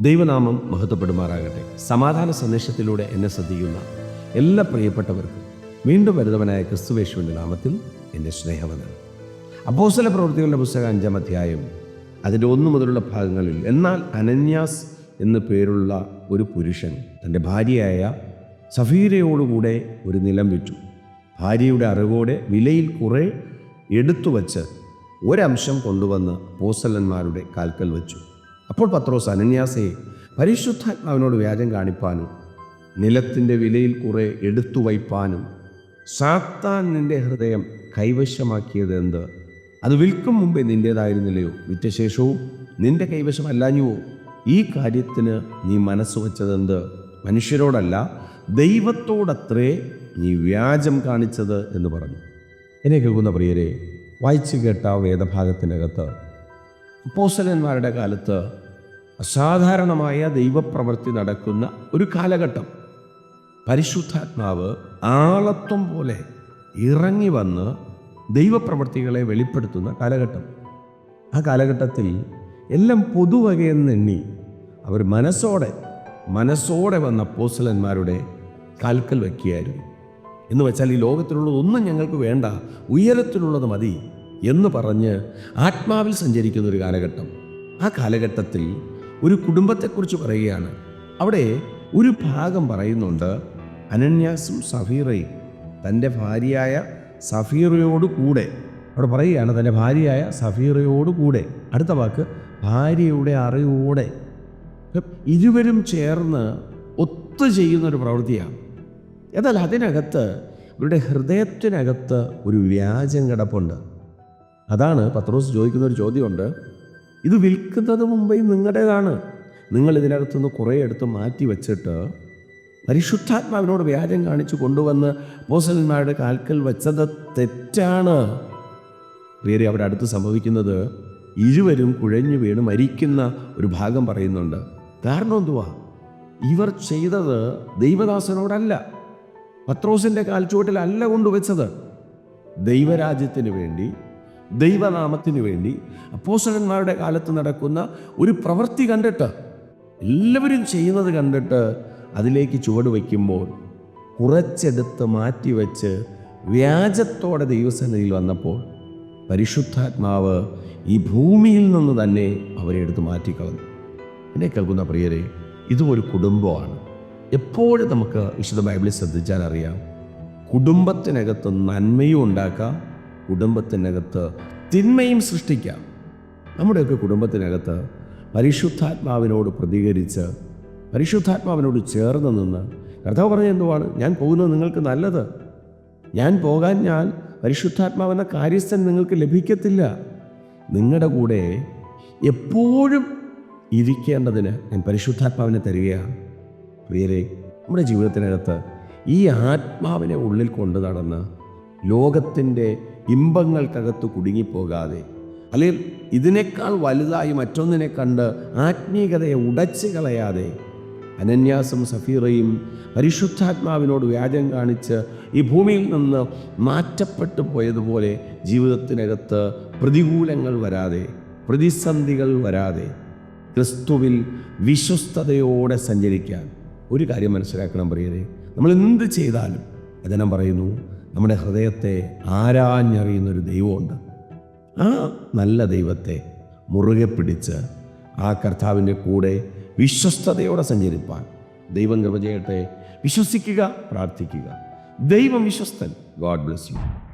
ദൈവനാമം മഹത്വപ്പെടുമാറാകട്ടെ. സമാധാന സന്ദേശത്തിലൂടെ എന്നെ ശ്രദ്ധിക്കുന്ന എല്ലാ പ്രിയപ്പെട്ടവർക്കും വീണ്ടും വരുന്നവനായ ക്രിസ്തുവേശുവിന്റെ നാമത്തിൽ എന്റെ സ്നേഹവന്ദനം. അപ്പോസല പ്രവൃത്തികളുടെ പുസ്തകം അഞ്ചാം അധ്യായം അതിന്റെ ഒന്നു മുതലുള്ള ഭാഗങ്ങളിൽ എന്നാൽ അനന്യാസ് എന്നു പേരുള്ള ഒരു പുരുഷൻ തന്റെ ഭാര്യയായ സഫീരയോടുകൂടെ ഒരു നിലം വിറ്റു. ഭാര്യയുടെ അറിവോടെ വിലയിൽ കുറേ എടുത്തു വച്ച് ഒരംശം കൊണ്ടുവന്ന് പോസലന്മാരുടെ കാൽക്കൽ വെച്ചു. അപ്പോൾ പത്രോസ് അനന്യാസെ പരിശുദ്ധാത്മാവിനോട് വ്യാജം കാണിപ്പാനും നിലത്തിന്റെ വിലയിൽ കുറെ എടുത്തു വയ്പ്പാനും സാത്താൻ നിന്റെ ഹൃദയം കൈവശമാക്കിയത് എന്ത്? അത് വിൽക്കും മുമ്പേ നിന്റേതായിരുന്നില്ലയോ വിറ്റശേഷവും നിന്റെ കൈവശമല്ലാഞ്ഞുവോ ഈ കാര്യത്തിന് നീ മനസ്സ് വച്ചതെന്ത് മനുഷ്യരോടല്ല ദൈവത്തോടത്രേ നീ വ്യാജം കാണിച്ചത് എന്ന് പറഞ്ഞു. എന്നെ കേൾക്കുന്ന പ്രിയരെ വായിച്ചു കേട്ട വേദഭാഗത്തിനകത്ത് അപ്പോസ്തലന്മാരുടെ കാലത്ത് അസാധാരണമായ ദൈവപ്രവൃത്തി നടക്കുന്ന ഒരു കാലഘട്ടം. പരിശുദ്ധാത്മാവ് ആളത്വം പോലെ ഇറങ്ങി വന്ന് ദൈവപ്രവൃത്തികളെ വെളിപ്പെടുത്തുന്ന കാലഘട്ടം. ആ കാലഘട്ടത്തിൽ എല്ലാം പൊതുവകയെന്നെണ്ണി അവർ മനസ്സോടെ മനസ്സോടെ വന്ന പോസലന്മാരുടെ കാൽക്കൽ വയ്ക്കുകയായിരുന്നു. എന്ന് വെച്ചാൽ ഈ ലോകത്തിലുള്ളതൊന്നും ഞങ്ങൾക്ക് വേണ്ട ഉയരത്തിലുള്ളത് മതി. എന്ന് പറഞ്ഞ് ആത്മാവിൽ സഞ്ചരിക്കുന്ന ഒരു കാലഘട്ടം. ആ കാലഘട്ടത്തിൽ ഒരു കുടുംബത്തെക്കുറിച്ച് പറയുകയാണ്. അവിടെ ഒരു ഭാഗം പറയുന്നുണ്ട് അനന്യാസും സഫീറയും തന്റെ ഭാര്യയായ സഫീറയോട് കൂടെ. അവിടെ പറയുകയാണ് തന്റെ ഭാര്യയായ സഫീറയോട് കൂടെ. അടുത്ത വാക്ക് ഭാര്യയുടെ അറിവോടെ. ഇരുവരും ചേർന്ന് ഒത്തു ചെയ്യുന്ന ഒരു പ്രവൃത്തിയാണ്. എന്നാൽ അതിനകത്ത് ഇവരുടെ ഹൃദയത്തിനകത്ത് ഒരു വ്യാജം കിടപ്പുണ്ട്. അതാണ് പത്രോസ് ചോദിക്കുന്ന ഒരു ചോദ്യമുണ്ട്. ഇത് വിൽക്കുന്നത് മുമ്പേ നിങ്ങളുടേതാണ്. നിങ്ങൾ ഇതിനകത്തുനിന്ന് കുറേ എടുത്ത് മാറ്റി വെച്ചിട്ട് പരിശുദ്ധാത്മാവിനോട് വ്യാജം കാണിച്ചു കൊണ്ടുവന്ന് പോസലന്മാരുടെ കാൽക്കൽ വെച്ചത് തെറ്റാണ്. വേറെ അവിടെ അടുത്ത് സംഭവിക്കുന്നത് ഇരുവരും കുഴഞ്ഞു വീണ് മരിക്കുന്ന ഒരു ഭാഗം പറയുന്നുണ്ട്. കാരണം എന്തുവാ? ഇവർ ചെയ്തത് ദൈവദാസനോടല്ല. പത്രോസിന്റെ കാൽച്ചുവട്ടിലല്ല കൊണ്ടുവച്ചത്. ദൈവരാജ്യത്തിന് വേണ്ടി ദൈവനാമത്തിന് വേണ്ടി അപ്പോസലന്മാരുടെ കാലത്ത് നടക്കുന്ന ഒരു പ്രവൃത്തി കണ്ടിട്ട് എല്ലാവരും ചെയ്യുന്നത് കണ്ടിട്ട് അതിലേക്ക് ചുവട് വയ്ക്കുമ്പോൾ കുറച്ചെടുത്ത് മാറ്റിവെച്ച് വ്യാജത്തോടെ ദൈവസന്നിധിയിൽ വന്നപ്പോൾ പരിശുദ്ധാത്മാവ് ഈ ഭൂമിയിൽ നിന്ന് തന്നെ അവരെ എടുത്ത് മാറ്റിക്കളഞ്ഞു. എന്നെ കേൾക്കുന്ന പ്രിയരെ ഇതും ഒരു കുടുംബമാണ്. എപ്പോഴും നമുക്ക് വിശുദ്ധ ബൈബിളിൽ ശ്രദ്ധിച്ചാൽ അറിയാം കുടുംബത്തിനകത്ത് നന്മയും ഉണ്ടാക്കാം കുടുംബത്തിനകത്ത് തിന്മയും സൃഷ്ടിക്കാം. നമ്മുടെയൊക്കെ കുടുംബത്തിനകത്ത് പരിശുദ്ധാത്മാവിനോട് പ്രതികരിച്ച് പരിശുദ്ധാത്മാവിനോട് ചേർന്ന് നിന്ന് കർത്താവ് പറഞ്ഞ എന്തുവാണ്? ഞാൻ പോകുന്നത് നിങ്ങൾക്ക് നല്ലത്. ഞാൻ പോകാൻ ഞാൻ പരിശുദ്ധാത്മാവെന്ന കാര്യസ്ഥൻ നിങ്ങൾക്ക് ലഭിക്കത്തില്ല. നിങ്ങളുടെ കൂടെ എപ്പോഴും ഇരിക്കേണ്ടതിന് ഞാൻ പരിശുദ്ധാത്മാവിനെ തരികയാണ്. പ്രിയരെ നമ്മുടെ ജീവിതത്തിനകത്ത് ഈ ആത്മാവിനെ ഉള്ളിൽ കൊണ്ട് നടന്ന് ലോകത്തിന്റെ ഇമ്പങ്ങൾക്കകത്ത് കുടുങ്ങിപ്പോകാതെ. അല്ലെങ്കിൽ ഇതിനേക്കാൾ വലുതായി മറ്റൊന്നിനെ കണ്ട് ആത്മീയതയെ ഉടച്ചു കളയാതെ. അനന്യാസും സഫീറയും പരിശുദ്ധാത്മാവിനോട് വ്യാജം കാണിച്ച് ഈ ഭൂമിയിൽ നിന്ന് മാറ്റപ്പെട്ടു പോയതുപോലെ ജീവിതത്തിനകത്ത് പ്രതികൂലങ്ങൾ വരാതെ പ്രതിസന്ധികൾ വരാതെ ക്രിസ്തുവിൽ വിശ്വസ്തയോടെ സഞ്ചരിക്കാൻ ഒരു കാര്യം മനസ്സിലാക്കണം പ്രിയരെ. നമ്മൾ എന്ത് ചെയ്താലും വചനം പറയുന്നു നമ്മുടെ ഹൃദയത്തെ ആരാഞ്ഞറിയുന്നൊരു ദൈവമുണ്ട്. ആ നല്ല ദൈവത്തെ മുറുകെ പിടിച്ച് ആ കർത്താവിന്റെ കൂടെ വിശ്വസ്തയോടെ സഞ്ചരിപ്പാൻ ദൈവം കൃപ ചെയ്യട്ടെ. വിശ്വസിക്കുക പ്രാർത്ഥിക്കുക. ദൈവം വിശ്വസ്തൻ. God bless you